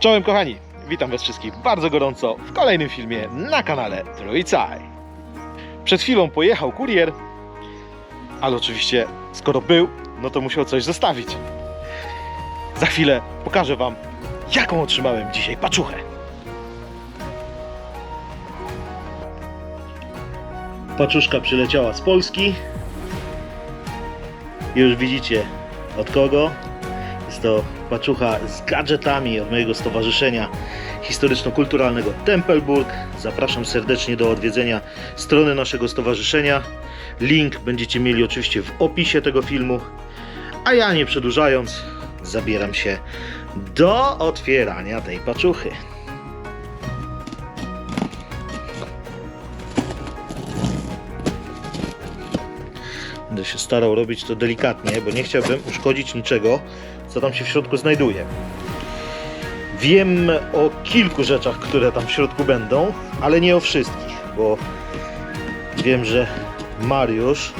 Czołem kochani, witam was wszystkich bardzo gorąco w kolejnym filmie na kanale Trójcaj. Przed chwilą pojechał kurier, ale oczywiście skoro był, no to musiał coś zostawić. Za chwilę pokażę wam, jaką otrzymałem dzisiaj paczuchę. Paczuszka przyleciała z Polski. Już widzicie od kogo. Jest to paczucha z gadżetami od mojego stowarzyszenia historyczno-kulturalnego Tempelburg. Zapraszam serdecznie do odwiedzenia strony naszego stowarzyszenia. Link będziecie mieli oczywiście w opisie tego filmu. A ja nie przedłużając, zabieram się do otwierania tej paczuchy. Będę się starał robić to delikatnie, bo nie chciałbym uszkodzić niczego, co tam się w środku znajduje. Wiem o kilku rzeczach, które tam w środku będą, ale nie o wszystkich, bo wiem, że Mariusz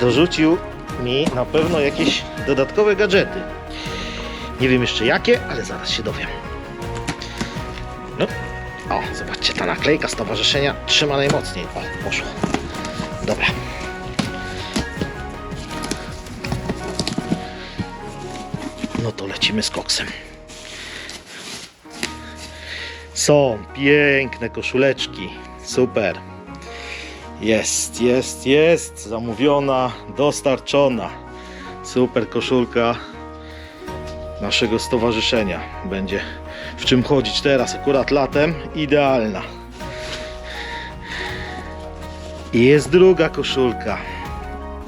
dorzucił mi na pewno jakieś dodatkowe gadżety. Nie wiem jeszcze jakie, ale zaraz się dowiem. No. O, zobaczcie, ta naklejka stowarzyszenia trzyma najmocniej. O, poszło. Lecimy z koksem. Są piękne koszuleczki. Super. Jest, jest, jest. Zamówiona, dostarczona. Super koszulka naszego stowarzyszenia. Będzie w czym chodzić teraz, akurat latem. Idealna. I jest druga koszulka.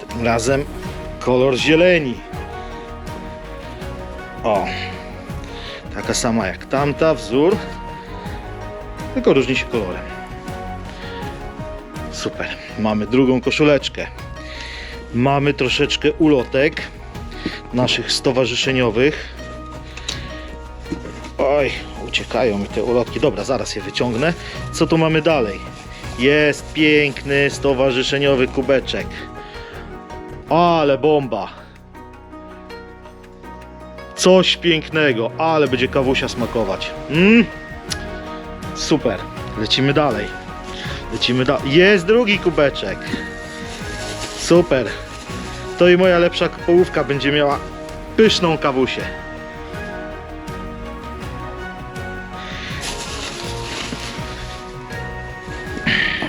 Tym razem kolor zieleni. O, taka sama jak tamta, wzór, tylko różni się kolorem. Super, mamy drugą koszuleczkę. Mamy troszeczkę ulotek naszych stowarzyszeniowych. Oj, uciekają mi te ulotki. Dobra, zaraz je wyciągnę. Co tu mamy dalej? Jest piękny stowarzyszeniowy kubeczek. Ale bomba! Coś pięknego, ale będzie kawusia smakować. Mm. Super, lecimy dalej. Lecimy dalej. Jest drugi kubeczek. Super. To i moja lepsza połówka będzie miała pyszną kawusię.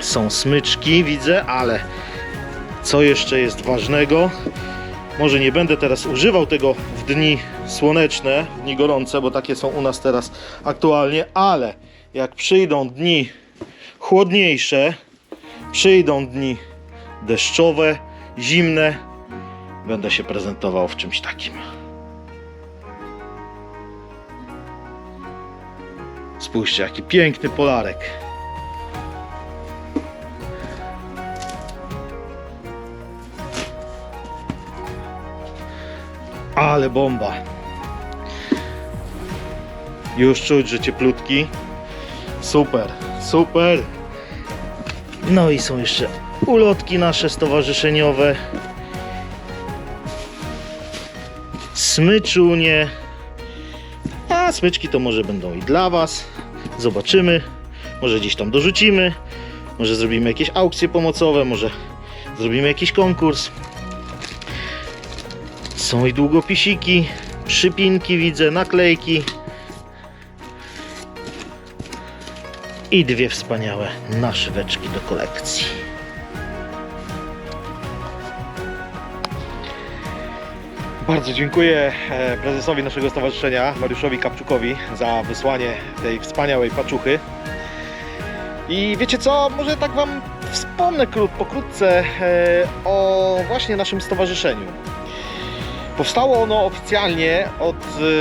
Są smyczki, widzę, ale co jeszcze jest ważnego? Może nie będę teraz używał tego w dni słoneczne, dni gorące, bo takie są u nas teraz aktualnie, ale jak przyjdą dni chłodniejsze, przyjdą dni deszczowe, zimne, będę się prezentował w czymś takim. Spójrzcie, jaki piękny polarek. Ale bomba. Już czuć, że cieplutki. Super, super. No i są jeszcze ulotki nasze stowarzyszeniowe. Smyczunie. A smyczki to może będą i dla Was. Zobaczymy. Może gdzieś tam dorzucimy. Może zrobimy jakieś aukcje pomocowe. Może zrobimy jakiś konkurs. Są i długopisiki, przypinki widzę, naklejki. I dwie wspaniałe naszyweczki do kolekcji. Bardzo dziękuję e, prezesowi naszego stowarzyszenia, Mariuszowi Kapczukowi, za wysłanie tej wspaniałej paczuchy. I wiecie co, może tak Wam wspomnę krót, pokrótce e, o właśnie naszym stowarzyszeniu. Powstało ono oficjalnie od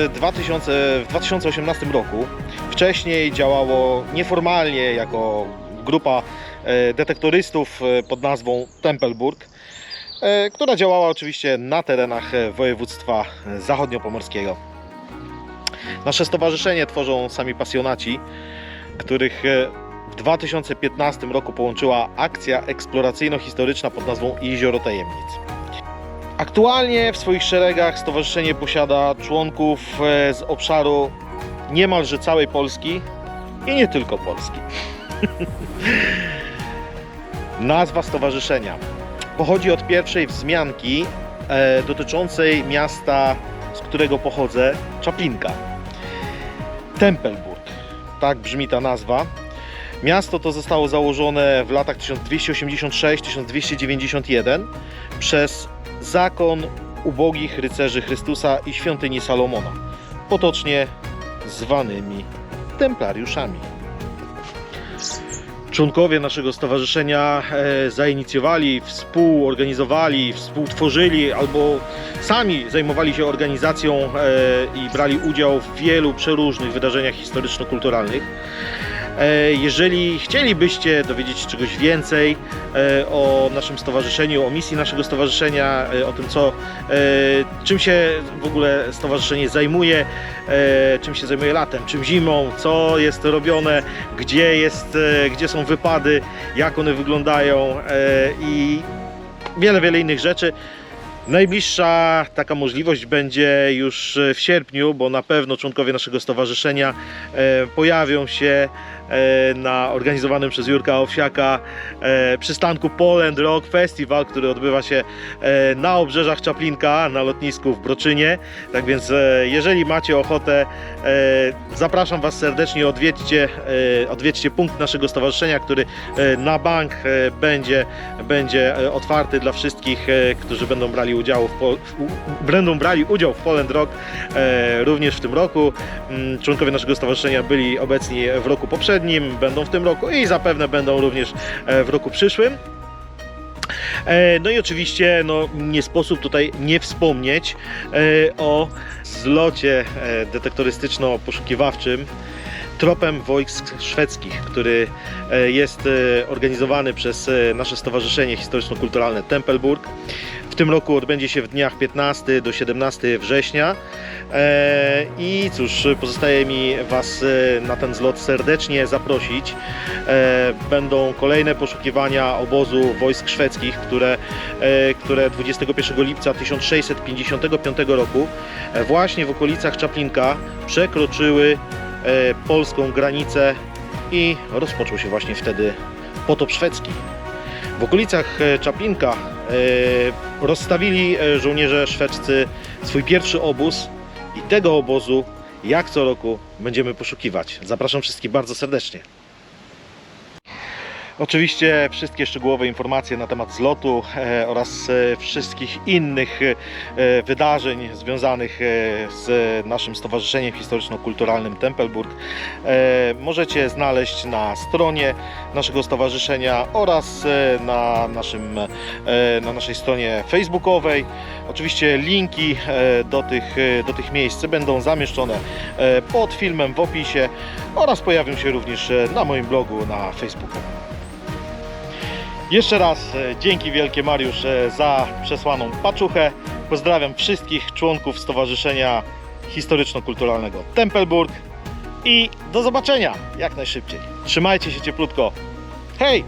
e, 2000, w 2018 roku. Wcześniej działało nieformalnie jako grupa e, detektorystów e, pod nazwą Tempelburg, e, która działała oczywiście na terenach województwa zachodniopomorskiego. Nasze stowarzyszenie tworzą sami pasjonaci, których w 2015 roku połączyła akcja eksploracyjno-historyczna pod nazwą Jezioro Tajemnic. Aktualnie w swoich szeregach stowarzyszenie posiada członków e, z obszaru niemalże całej Polski i nie tylko Polski. Nazwa stowarzyszenia pochodzi od pierwszej wzmianki e, dotyczącej miasta, z którego pochodzę, Czaplinka. Tempelburg. Tak brzmi ta nazwa. Miasto to zostało założone w latach 1286-1291 przez zakon ubogich rycerzy Chrystusa i świątyni Salomona, potocznie zwanymi templariuszami. Członkowie naszego stowarzyszenia e, zainicjowali, współorganizowali, współtworzyli albo sami zajmowali się organizacją e, i brali udział w wielu przeróżnych wydarzeniach historyczno-kulturalnych. E, Jeżeli chcielibyście dowiedzieć się czegoś więcej e, o naszym stowarzyszeniu, o misji naszego stowarzyszenia, e, o tym, co, czym się w ogóle stowarzyszenie zajmuje, czym się zajmuje latem, czym zimą, co jest robione, gdzie, jest, gdzie są wypady, jak one wyglądają i wiele, wiele innych rzeczy. Najbliższa taka możliwość będzie już w sierpniu, bo na pewno członkowie naszego stowarzyszenia pojawią się na organizowanym przez Jurka Owsiaka e, przystanku Poland Rock Festival, który odbywa się e, na obrzeżach Czaplinka, na lotnisku w Broczynie. Tak więc e, jeżeli macie ochotę, e, zapraszam Was serdecznie, odwiedźcie, e, odwiedźcie punkt naszego stowarzyszenia, który e, na bank e, będzie, będzie e, otwarty dla wszystkich, e, którzy będą brali udział w, będą brali udział w Poland Rock e, również w tym roku. Mm, Członkowie naszego stowarzyszenia byli obecni w roku poprzednim, będą w tym roku i zapewne będą również e, w roku przyszłym. E, No i oczywiście no, nie sposób tutaj nie wspomnieć e, o zlocie detektorystyczno-poszukiwawczym tropem wojsk szwedzkich, który jest organizowany przez nasze Stowarzyszenie Historyczno-Kulturalne Tempelburg. Tym roku odbędzie się w dniach 15 do 17 września. E, I cóż, pozostaje mi Was e, na ten zlot serdecznie zaprosić. E, Będą kolejne poszukiwania obozu wojsk szwedzkich, które, które 21 lipca 1655 roku właśnie w okolicach Czaplinka przekroczyły polską granicę i rozpoczął się właśnie wtedy potop szwedzki. W okolicach e, Czaplinka e, rozstawili e, żołnierze szwedzcy swój pierwszy obóz i tego obozu, jak co roku, będziemy poszukiwać. Zapraszam wszystkich bardzo serdecznie. Oczywiście wszystkie szczegółowe informacje na temat zlotu e, oraz e, wszystkich innych e, wydarzeń związanych z naszym Stowarzyszeniem Historyczno-Kulturalnym Tempelburg możecie znaleźć na stronie naszego stowarzyszenia oraz na, naszym, na naszej stronie facebookowej. Oczywiście linki do tych, do tych miejsc będą zamieszczone pod filmem w opisie oraz pojawią się również na moim blogu na Facebooku. Jeszcze raz e, dzięki wielkie Mariusz e, za przesłaną paczuchę. Pozdrawiam wszystkich członków Stowarzyszenia Historyczno-Kulturalnego Tempelburg i do zobaczenia jak najszybciej. Trzymajcie się cieplutko. Hej!